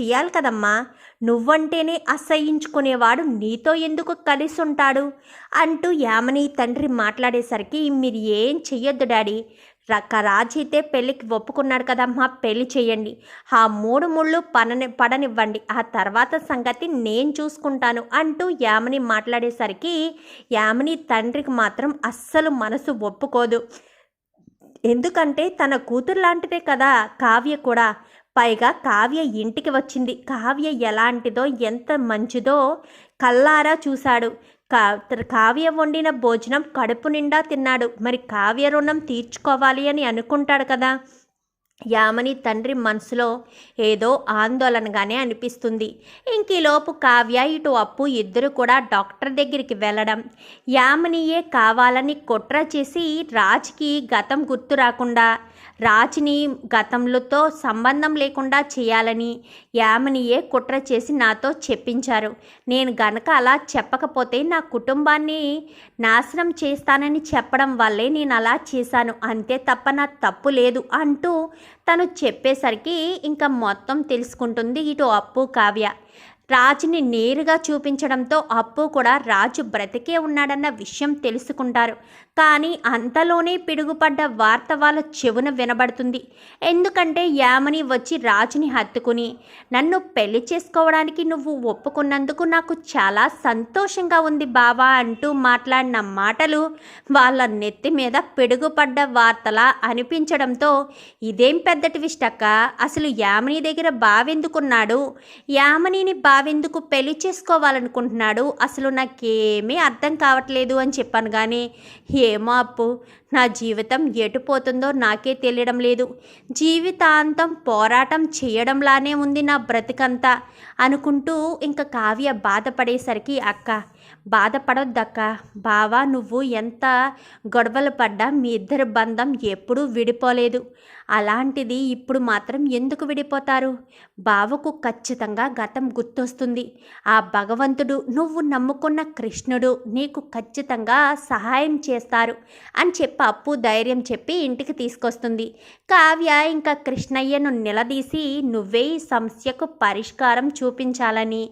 చెయ్యాలి కదమ్మా. నువ్వంటేనే అసహించుకునేవాడు నీతో ఎందుకు కలిసి ఉంటాడు? అంటూ యామని తండ్రి మాట్లాడేసరికి మీరు ఏం చెయ్యొద్దు డాడీ. రక పెళ్ళికి ఒప్పుకున్నాడు కదమ్మా. పెళ్ళి చేయండి. ఆ మూడు ముళ్ళు పడని పడనివ్వండి. ఆ తర్వాత సంగతి నేను చూసుకుంటాను అంటూ యామని మాట్లాడేసరికి యామని తండ్రికి మాత్రం అస్సలు మనసు ఒప్పుకోదు. ఎందుకంటే తన కూతురు లాంటిదే కదా కావ్య కూడా. పైగా కావ్య ఇంటికి వచ్చింది. కావ్య ఎలాంటిదో ఎంత మంచిదో కల్లారా చూశాడు. కా కావ్య వండిన భోజనం కడుపు నిండా తిన్నాడు. మరి కావ్య రుణం తీర్చుకోవాలి అని అనుకుంటాడు కదా? యామని తండ్రి మనసులో ఏదో ఆందోళనగానే అనిపిస్తుంది. ఇంకీలోపు కావ్య ఇటు అప్పు ఇద్దరు కూడా డాక్టర్ దగ్గరికి వెళ్ళడం. యామనియే కావాలని కుట్ర చేసి రాజ్కి గతం గుర్తు రాకుండా రాజ్ని గతంలోతో సంబంధం లేకుండా చేయాలని యామినియే కుట్ర చేసి నాతో చెప్పించారు. నేను గనక అలా చెప్పకపోతే నా కుటుంబాన్ని నాశనం చేస్తానని చెప్పడం వల్లే నేను అలా చేశాను. అంతే తప్ప నా తప్పు లేదు అంటూ తను చెప్పేసరికి ఇంకా మొత్తం తెలుసుకుంటుంది ఇటు అప్పు కావ్య. రాజుని నేరుగా చూపించడంతో అప్పు కూడా రాజు బ్రతికే ఉన్నాడన్న విషయం తెలుసుకుంటారు. కానీ అంతలోనే పిడుగుపడ్డ వార్త వాళ్ళ చెవున వినబడుతుంది. ఎందుకంటే యామని వచ్చి రాజుని హత్తుకుని నన్ను పెళ్ళి చేసుకోవడానికి నువ్వు ఒప్పుకున్నందుకు నాకు చాలా సంతోషంగా ఉంది బావా అంటూ మాట్లాడిన మాటలు వాళ్ళ నెత్తి మీద పిడుగుపడ్డ వార్తలా అనిపించడంతో ఇదేం పెద్ద ట్విస్ట్ అక్క? అసలు యామని దగ్గర బావెందుకున్నాడు? యామనిని బా బావెందుకు పెళ్ళి చేసుకోవాలనుకుంటున్నాడు? అసలు నాకేమీ అర్థం కావట్లేదు అని చెప్పాను కానీ ఏమో అప్పు. నా జీవితం ఎటు పోతుందో నాకే తెలియడం లేదు. జీవితాంతం పోరాటం చేయడంలానే ఉంది నా బ్రతికంతా అనుకుంటూ ఇంకా కావ్య బాధపడేసరికి అక్క బాధపడొద్దక్క బావా నువ్వు ఎంత గొడవలు పడ్డా మీ ఇద్దరి బంధం ఎప్పుడూ విడిపోలేదు. అలాంటిది ఇప్పుడు మాత్రం ఎందుకు విడిపోతారు? బావకు ఖచ్చితంగా గతం గుర్తొస్తుంది. ఆ భగవంతుడు నువ్వు నమ్ముకున్న కృష్ణుడు నీకు ఖచ్చితంగా సహాయం చేస్తారు అని చెప్పి అప్పు ధైర్యం చెప్పి ఇంటికి తీసుకొస్తుంది. కావ్య ఇంకా కృష్ణయ్యను నిలదీసి నువ్వే ఈ సమస్యకు పరిష్కారం చూపించాలని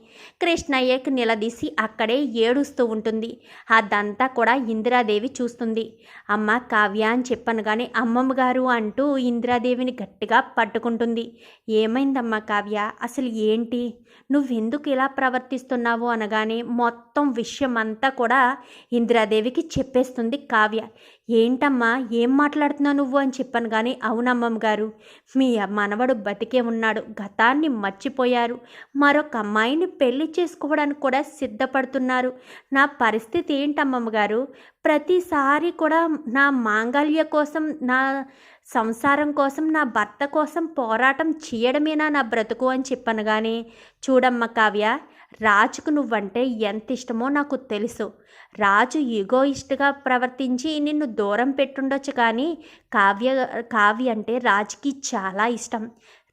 కృష్ణయ్యకు నిలదీసి అక్కడే ఏడుస్తూ ఉంటుంది. అదంతా కూడా ఇందిరాదేవి చూస్తుంది. అమ్మ కావ్య అని చెప్పాను కానీ అమ్మమ్మ గారు అంటూ ఇందిరాదేవిని గట్టిగా పట్టుకుంటుంది. ఏమైందమ్మా కావ్య? అసలు ఏంటి? నువ్వెందుకు ఇలా ప్రవర్తిస్తున్నావు అనగానే మొత్తం విషయం అంతా కూడా ఇందిరాదేవికి చెప్పేస్తుంది కావ్య. ఏంటమ్మా? ఏం మాట్లాడుతున్నావు నువ్వు అని చెప్పాను కానీ అవునమ్మమ్మ గారు మీ మనవడు బతికే ఉన్నాడు గతాన్ని మర్చిపోయారు. మరొక అమ్మాయిని పెళ్ళి చేసుకోవడానికి కూడా సిద్ధపడుతున్నారు. నా పరిస్థితి ఏంటమ్మమ్మ గారు? ప్రతిసారి కూడా నా మాంగళ్య కోసం నా సంసారం కోసం నా భర్త కోసం పోరాటం చేయడమేనా నా బ్రతుకు అని చెప్పాను కానీ చూడమ్మ కావ్య రాజుకు నువ్వంటే ఎంత ఇష్టమో నాకు తెలుసు. రాజు ఈగోయిస్ట్గా ప్రవర్తించి నిన్ను దూరం పెట్టుండొచ్చు కానీ కావ్య కావ్య అంటే రాజుకి చాలా ఇష్టం.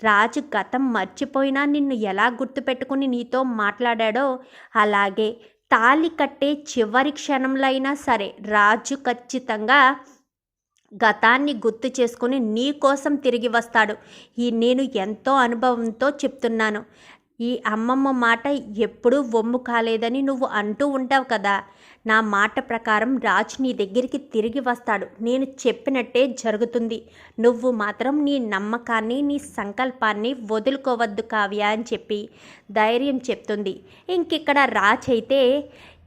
రాజు గతం మర్చిపోయినా నిన్ను ఎలా గుర్తుపెట్టుకుని నీతో మాట్లాడాడో అలాగే తాళి కట్టే చివరి క్షణంలో అయినా సరే రాజు ఖచ్చితంగా గతాన్ని గుర్తు చేసుకుని నీ కోసం తిరిగి వస్తాడు. ఈ నేను ఎంతో అనుభవంతో చెప్తున్నాను. ఈ అమ్మమ్మ మాట ఎప్పుడూ వమ్ము కాలేదని నువ్వు అంటూ ఉంటావు కదా. నా మాట ప్రకారం రాజు నీ దగ్గరికి తిరిగి వస్తాడు. నేను చెప్పినట్టే జరుగుతుంది. నువ్వు మాత్రం నీ నమ్మకాన్ని నీ సంకల్పాన్ని వదులుకోవద్దు కావ్య అని చెప్పి ధైర్యం చెప్తుంది. ఇంకిక్కడ రాజ్ అయితే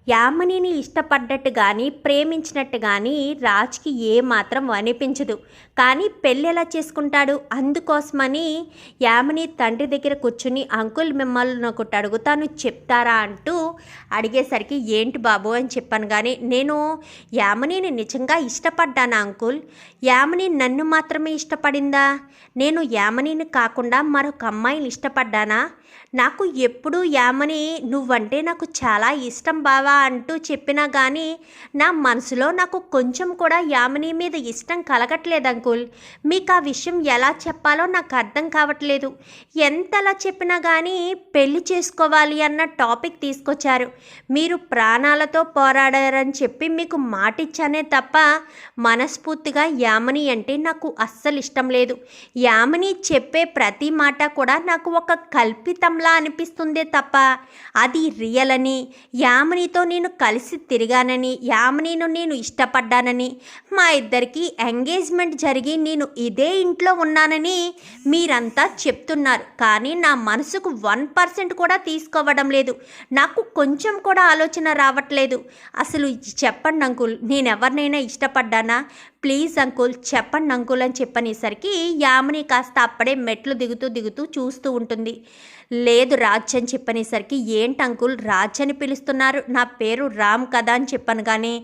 యామనిని ఇష్టపడ్డట్టు కానీ ప్రేమించినట్టు కానీ రాజ్కి ఏమాత్రం అనిపించదు. కానీ పెళ్ళి ఎలా చేసుకుంటాడు? అందుకోసమని యామని తండ్రి దగ్గర కూర్చుని అంకుల్ మిమ్మల్ని ఒకటి అడుగుతాను చెప్తారా అంటూ అడిగేసరికి ఏంటి బాబు? అని చెప్పాను కానీ నేను యామనిని నిజంగా ఇష్టపడ్డాను అంకుల్? యామని నన్ను మాత్రమే ఇష్టపడిందా? నేను యామనిని కాకుండా మరొక అమ్మాయిని ఇష్టపడ్డానా? నాకు ఎప్పుడు యామని నువ్వంటే నాకు చాలా ఇష్టం బావా అంటూ చెప్పినా కానీ నా మనసులో నాకు కొంచెం కూడా యామని మీద ఇష్టం కలగట్లేదు అంకుల్. మీకు ఆ విషయం ఎలా చెప్పాలో నాకు అర్థం కావట్లేదు. ఎంతలా చెప్పినా కానీ పెళ్ళి చేసుకోవాలి అన్న టాపిక్ తీసుకొచ్చారు. మీరు ప్రాణాలతో పోరాడారని చెప్పి మీకు మాటిచ్చానే తప్ప మనస్ఫూర్తిగా యామని అంటే నాకు అస్సలు ఇష్టం లేదు. యామని చెప్పే ప్రతి మాట కూడా నాకు ఒక కల్పిత కల్పితంలా అనిపిస్తుందే తప్ప అది రియల్ అని. యామినితో నేను కలిసి తిరిగానని యామినిను నేను ఇష్టపడ్డానని మా ఇద్దరికి ఎంగేజ్మెంట్ జరిగి నేను ఇదే ఇంట్లో ఉన్నానని మీరంతా చెప్తున్నారు. కానీ నా మనసుకు వన్ పర్సెంట్ కూడా తీసుకోవడం లేదు. నాకు కొంచెం కూడా ఆలోచన రావట్లేదు. అసలు చెప్పండి అంకుల్ నేను ఎవరినైనా ఇష్టపడ్డానా? ప్లీజ్ అంకుల్ చెప్పండి అంకుల్ అని చెప్పనేసరికి యామిని కాస్త అప్పుడే మెట్లు దిగుతూ దిగుతూ చూస్తూ ఉంటుంది. లేదు రాజ్ అని చెప్పనేసరికి ఏంటి అంకుల్ రాజ్ అని పిలుస్తున్నారు? నా పేరు రామ్ కదా అని చెప్పాను కానీ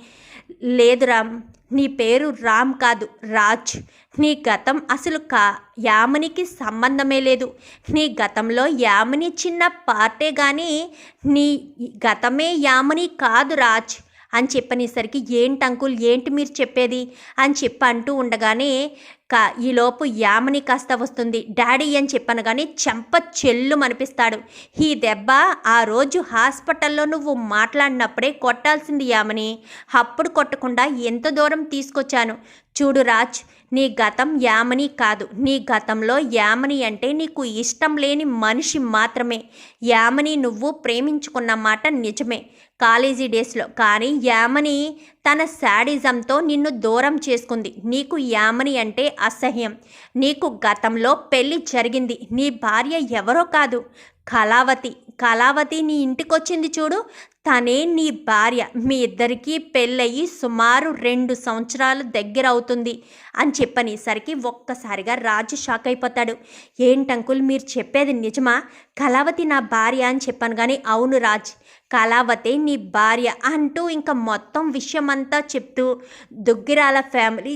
లేదు రామ్ నీ పేరు రామ్ కాదు రాజ్. నీ గతం అసలు కా యామినికి సంబంధమే లేదు. నీ గతంలో యామిని చిన్న పార్టే కానీ నీ గతమే యామిని కాదు రాజ్. అని చెప్పనేసరికి ఏంటి అంకుల్? ఏంటి మీరు చెప్పేది? అని చెప్పి అంటూ ఉండగానే కా ఈలోపు యామని కాస్త వస్తుంది. డాడీ అని చెప్పను కానీ చెంప చెల్లు అనిపిస్తాడు ఈ దెబ్బ ఆ రోజు హాస్పిటల్లో నువ్వు మాట్లాడినప్పుడే కొట్టాల్సింది యామని. అప్పుడు కొట్టకుండా ఎంత దూరం తీసుకొచ్చాను. చూడు రాజ్ నీ గతం యామని కాదు. నీ గతంలో యామని అంటే నీకు ఇష్టం లేని మనిషి మాత్రమే. యామని నువ్వు ప్రేమించుకున్న మాట నిజమే. కాలేజీ డేస్లో కానీ యామని తన శాడిజంతో నిన్ను దూరం చేసుకుంది. నీకు యామని అంటే అసహ్యం. నీకు గతంలో పెళ్ళి జరిగింది. నీ భార్య ఎవరో కాదు. కళావతి కళావతి నీ ఇంటికొచ్చింది చూడు. తనే నీ భార్య. మీ ఇద్దరికీ పెళ్ళయి సుమారు రెండు సంవత్సరాలు దగ్గర అవుతుంది అని చెప్పనేసరికి ఒక్కసారిగా రాజు షాక్ అయిపోతాడు. ఏంటంకుల్ మీరు చెప్పేది నిజమా? కళావతి నా భార్య అని చెప్పాను కానీ అవును రాజ్. కళావతే నీ భార్య అంటూ ఇంకా మొత్తం విషయమంతా చెప్తూ దుగ్గిరాల ఫ్యామిలీ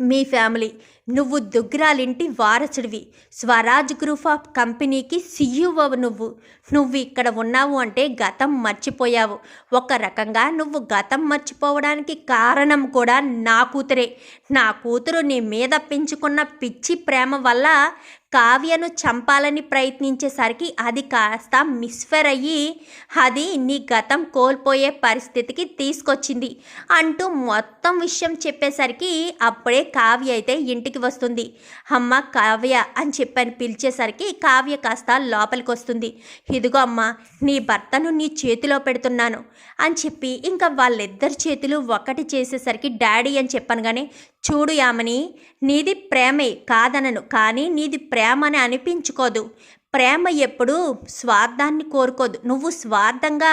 మీ ఫ్యామిలీ. నువ్వు దుగ్గిరాలింటి వారసుడివి. స్వరాజ్ గ్రూప్ ఆఫ్ కంపెనీకి సీఈఓ నువ్వు. నువ్వు ఇక్కడ ఉన్నావు అంటే గతం మర్చిపోయావు. ఒక రకంగా నువ్వు గతం మర్చిపోవడానికి కారణం కూడా నా కూతురే. నా కూతురు నీ మీద పెంచుకున్న పిచ్చి ప్రేమ వల్ల కావ్యను చంపాలని ప్రయత్నించేసరికి అది కాస్త మిస్ఫర్ అయ్యి అది నీ గతం కోల్పోయే పరిస్థితికి తీసుకొచ్చింది అంటూ మొత్తం విషయం చెప్పేసరికి అప్పుడే కావ్య అయితే ఇంటికి వస్తుంది. అమ్మ కావ్య అని చెప్పని పిలిచేసరికి కావ్య కాస్త లోపలికి వస్తుంది ఇదిగో అమ్మ నీ భర్తను నీ చేతిలో పెడుతున్నాను అని చెప్పి ఇంకా వాళ్ళిద్దరి చేతులు ఒకటి చేసేసరికి డాడీ అని చెప్పాను కానీ చూడు యామని నీది ప్రేమే కాదనను కానీ నీది ప్రేమ అని అనిపించుకోదు. ప్రేమ ఎప్పుడు స్వార్థాన్ని కోరుకోదు. నువ్వు స్వార్థంగా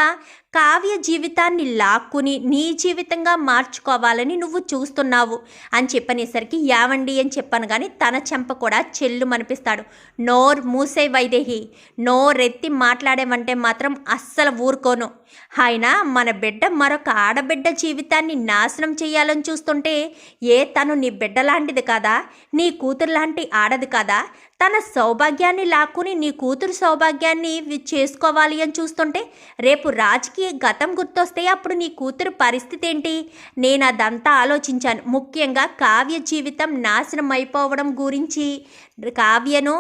కావ్య జీవితాన్ని లాక్కుని నీ జీవితంగా మార్చుకోవాలని నువ్వు చూస్తున్నావు అని చెప్పనేసరికి యావండి అని చెప్పాను కానీ తన చెంప కూడా చెల్లు మనిపిస్తాడు నోర్ మూసే వైదేహి నోరెత్తి మాట్లాడేవంటే మాత్రం అస్సలు ఊరుకోను. ఆయన మన బిడ్డ మరొక ఆడబిడ్డ జీవితాన్ని నాశనం చేయాలని చూస్తుంటే ఏ తను నీ బిడ్డ లాంటిది కాదా? నీ కూతురు లాంటి ఆడది కాదా? తన సౌభాగ్యాన్ని లాక్కుని నీ కూతురు సౌభాగ్యాన్ని చేసుకోవాలి అని చూస్తుంటే రేపు రాజ్కి గతం గుర్తొస్తే అప్పుడు నీ కూతురు పరిస్థితి ఏంటి? నేను అదంతా ఆలోచించాను. ముఖ్యంగా కావ్య జీవితం నాశనం అయిపోవడం గురించి కావ్యను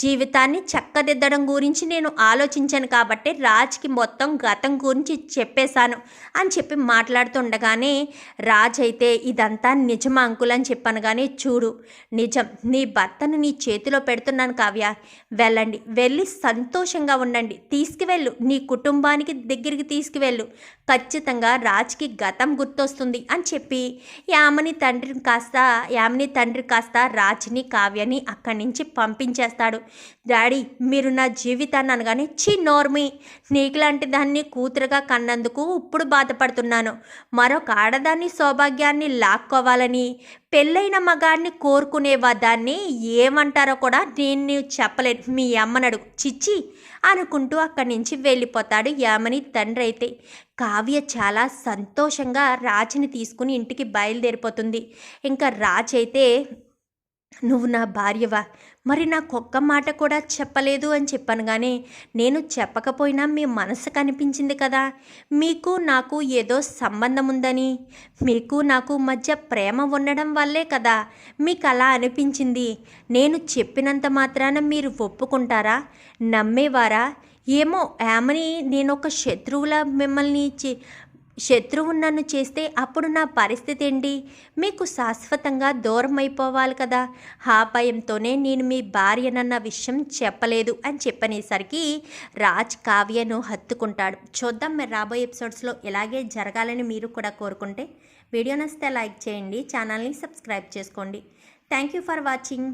జీవితాన్ని చక్కదిద్దడం గురించి నేను ఆలోచించాను కాబట్టి రాజ్కి మొత్తం గతం గురించి చెప్పేశాను అని చెప్పి మాట్లాడుతుండగానే రాజ్ అయితే ఇదంతా నిజమా అంకుల్ అని చెప్పాను కానీ చూడు నిజం. నీ భర్తను నీ చేతిలో పెడుతున్నాను కావ్య. వెళ్ళండి. వెళ్ళి సంతోషంగా ఉండండి. తీసుకువెళ్ళు. నీ కుటుంబానికి దగ్గరికి తీసుకువెళ్ళు. ఖచ్చితంగా రాజ్కి గతం గుర్తొస్తుంది అని చెప్పి యామని తండ్రిని కాస్త యామిని తండ్రి కాస్త రాజ్ని కావ్యని అక్కడి నుంచి పంపించేస్తాడు. డాడీ మీరు నా జీవితాన్ని అనగానే చి నోర్మి. నీకులాంటి దాన్ని కూతురుగా కన్నందుకు ఇప్పుడు బాధపడుతున్నాను. మరొక ఆడదాన్ని సౌభాగ్యాన్ని లాక్కోవాలని పెళ్ళైన మగాడిని కోరుకునేవా దాన్ని ఏమంటారో కూడా నేను చెప్పలేను. మీ అమ్మనడుగు చిచ్చి అనుకుంటూ అక్కడి నుంచి వెళ్ళిపోతాడు యామని తండ్రి అయితే. కావ్య చాలా సంతోషంగా రాజుని తీసుకుని ఇంటికి బయలుదేరిపోతుంది. ఇంకా రాజ్ అయితే నువ్వు నా భార్యవా? మరి నాకు ఒక్క మాట కూడా చెప్పలేదు అని చెప్పాను కానీ నేను చెప్పకపోయినా మీ మనసు కనిపించింది కదా. మీకు నాకు ఏదో సంబంధం ఉందని. మీకు నాకు మధ్య ప్రేమ ఉండడం వల్లే కదా మీకు అలా అనిపించింది. నేను చెప్పినంత మాత్రాన మీరు ఒప్పుకుంటారా? నమ్మేవారా? ఏమో ఆమెని నేను ఒక శత్రువులా మిమ్మల్ని శత్రువు నన్ను చేస్తే అప్పుడు నా పరిస్థితి ఏంటి? మీకు శాశ్వతంగా దూరం అయిపోవాలి కదా. ఆ భయంతోనే నేను మీ భార్యనన్న విషయం చెప్పలేదు అని చెప్పనేసరికి రాజ్ కావ్యను హత్తుకుంటాడు. చూద్దాం మరి రాబోయే ఎపిసోడ్స్లో ఇలాగే జరగాలని మీరు కూడా కోరుకుంటే. వీడియో నచ్చితే లైక్ చేయండి ఛానల్ని సబ్స్క్రైబ్ చేసుకోండి. Thank you for watching